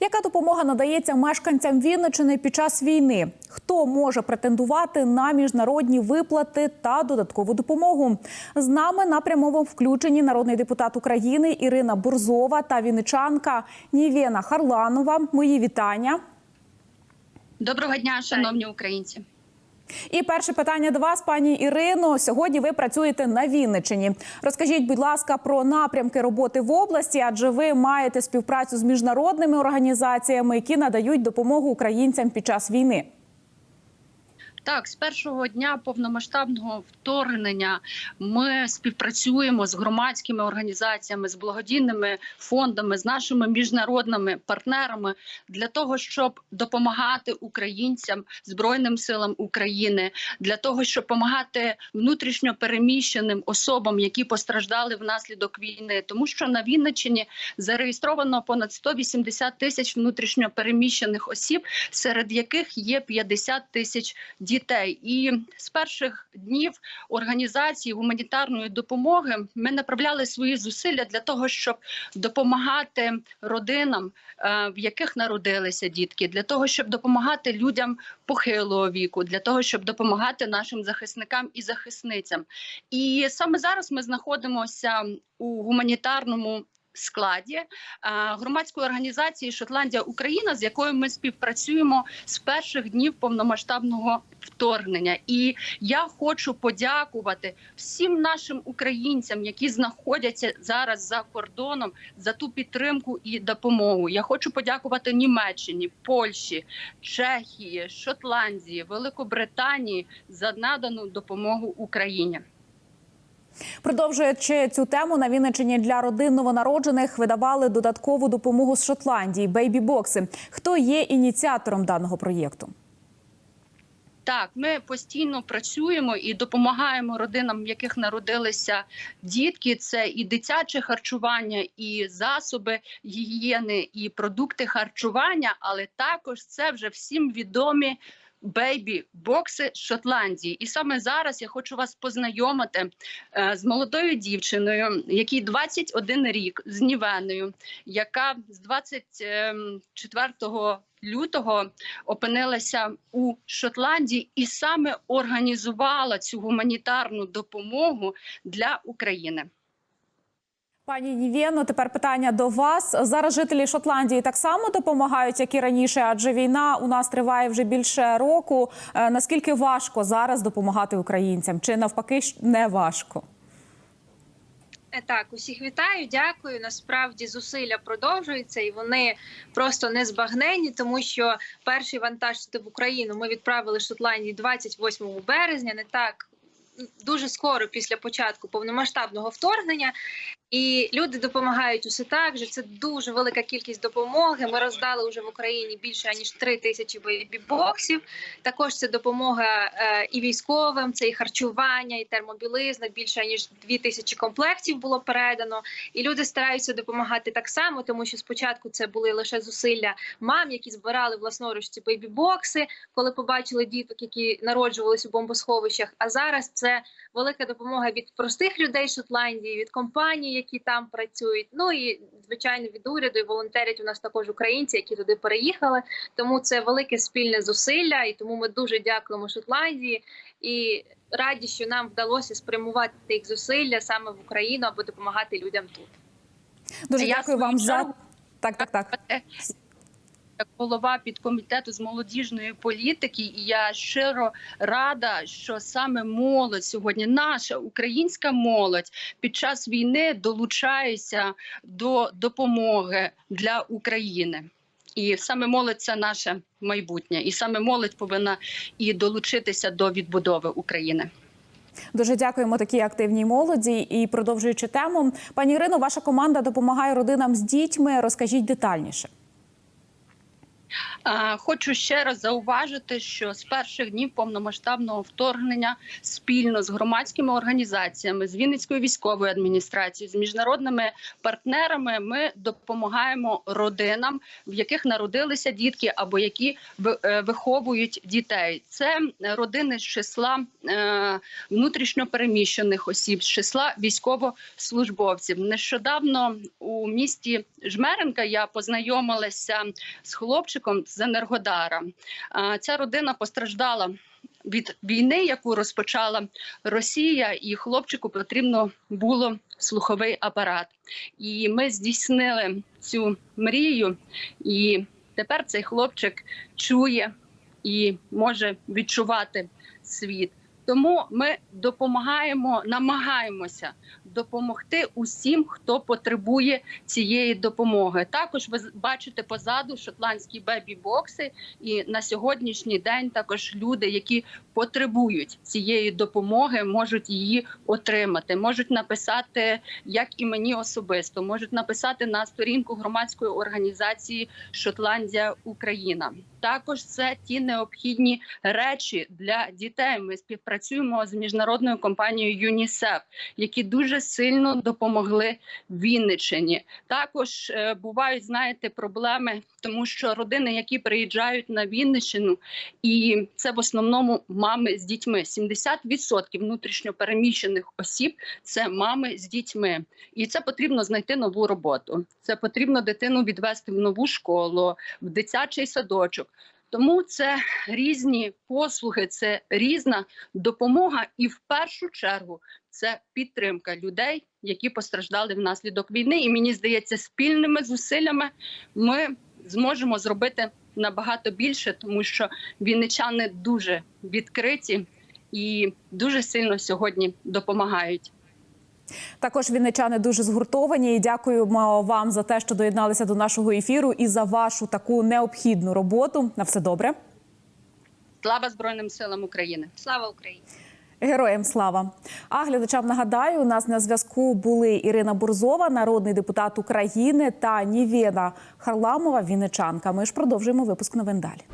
Яка допомога надається мешканцям Вінничини під час війни? Хто може претендувати на міжнародні виплати та додаткову допомогу? З нами на прямому включенні народний депутат України Ірина Бурзова та вінничанка Нівена Харланова. Мої вітання. Доброго дня, шановні українці. І перше питання до вас, пані Ірино. Сьогодні ви працюєте на Вінничині. Розкажіть, будь ласка, про напрямки роботи в області, адже ви маєте співпрацю з міжнародними організаціями, які надають допомогу українцям під час війни. Так, з першого дня повномасштабного вторгнення ми співпрацюємо з громадськими організаціями, з благодійними фондами, з нашими міжнародними партнерами для того, щоб допомагати українцям, збройним силам України, для того, щоб допомагати внутрішньо переміщеним особам, які постраждали внаслідок війни, тому що на Вінниччині зареєстровано понад 180 тисяч внутрішньо переміщених осіб, серед яких є 50 тисяч дітей. І з перших днів організації гуманітарної допомоги ми направляли свої зусилля для того, щоб допомагати родинам, е, в яких народилися дітки, для того, щоб допомагати людям похилого віку, для того, щоб допомагати нашим захисникам і захисницям. І саме зараз ми знаходимося у гуманітарному. Складі е, громадської організації Шотландія Україна, з якою ми співпрацюємо з перших днів повномасштабного вторгнення, і я хочу подякувати всім нашим українцям, які знаходяться зараз за кордоном, за ту підтримку і допомогу. Я хочу подякувати Німеччині, Польщі, Чехії, Шотландії, Великобританії за надану допомогу Україні. Продовжуючи цю тему на Вінничині для родин новонароджених видавали додаткову допомогу з Шотландії бейбі-бокси. Хто є ініціатором даного проєкту? Так, ми постійно працюємо і допомагаємо родинам, в яких народилися дітки. Це і дитяче харчування, і засоби гігієни, і продукти харчування, але також це вже всім відомі. Бейбі бокси Шотландії, і саме зараз я хочу вас познайомити е, з молодою дівчиною, якій 21 рік з Нівеною, яка з 24 лютого опинилася у Шотландії і саме організувала цю гуманітарну допомогу для України. Пані Нівєно, тепер питання до вас. Зараз жителі Шотландії так само допомагають, як і раніше, адже війна у нас триває вже більше року. Е, Наскільки важко зараз допомагати українцям? Чи навпаки не важко? Е, Так, усіх вітаю, дякую. Насправді зусилля продовжуються, і вони просто незбагненні, тому що перший вантаж в Україну ми відправили Шотландії 28 березня, не так дуже скоро після початку повномасштабного вторгнення. І люди допомагають усе так же. Це дуже велика кількість допомоги. Ми роздали вже в Україні більше ніж 3 тисячі боксів. Також це допомога е, і військовим, це і харчування, і термобілизна. Більше ніж 2 тисячі комплектів було передано. І люди стараються допомагати так само, тому що спочатку це були лише зусилля мам, які збирали власноруч ці бейбі-бокси, коли побачили діток, які народжувалися у бомбосховищах. А зараз це велика допомога від простих людей Шотландії, від компаній, які там працюють. Ну і звичайно від уряду і волонтерять у нас також українці, які туди переїхали. Тому це велике спільне зусилля, і тому ми дуже дякуємо Шотландії і раді, що нам вдалося спрямувати їх зусилля саме в Україну, аби допомагати людям тут. Дуже Я дякую вам за так, так, так. Як голова підкомітету з молодіжної політики, і я щиро рада, що саме молодь сьогодні, наша українська молодь, під час війни долучається до допомоги для України. І саме молодь це наше майбутнє, і саме молодь повинна і долучитися до відбудови України. Дуже дякуємо такій активній молоді. І продовжуючи тему, пані Ірино, ваша команда допомагає родинам з дітьми. Розкажіть детальніше. Хочу ще раз зауважити, що з перших днів повномасштабного вторгнення спільно з громадськими організаціями, з Вінницькою військовою адміністрацією, з міжнародними партнерами ми допомагаємо родинам, в яких народилися дітки або які е, виховують дітей. Це родини з числа е, внутрішньопереміщених осіб, з числа військовослужбовців. Нещодавно у місті Жмеренка я познайомилася з хлопчиком з Енергодара. Ця родина постраждала від війни, яку розпочала Росія, і хлопчику потрібно було слуховий апарат. І ми здійснили цю мрію, і тепер цей хлопчик чує і може відчувати світ. Тому ми допомагаємо, намагаємося допомогти усім, хто потребує цієї допомоги. Також ви бачите позаду шотландські бебі-бокси, і на сьогоднішній день також люди, які потребують цієї допомоги, можуть її отримати. Можуть написати як і мені особисто, можуть написати на сторінку громадської організації Шотландія Україна. Також це ті необхідні речі для дітей. Ми співпрацюємо з міжнародною компанією ЮНІСЕФ, які дуже сильно допомогли Вінниччині. Також е, бувають, знаєте, проблеми, тому що родини, які приїжджають на Вінниччину, і це в основному мами з дітьми. 70% внутрішньопереміщених осіб це мами з дітьми, і це потрібно знайти нову роботу. Це потрібно дитину відвести в нову школу, в дитячий садочок. Тому це різні послуги, це різна допомога, і в першу чергу це підтримка людей, які постраждали внаслідок війни. І мені здається, спільними зусиллями ми зможемо зробити набагато більше, тому що вінничани дуже відкриті і дуже сильно сьогодні допомагають. Також вінничани дуже згуртовані. І дякуємо вам за те, що доєдналися до нашого ефіру і за вашу таку необхідну роботу. На все добре. Слава Збройним силам України! Слава Україні! Героям слава! А глядачам нагадаю, у нас на зв'язку були Ірина Бурзова, народний депутат України, та Нівена Харламова, вінничанка. Ми ж продовжуємо випуск новин далі.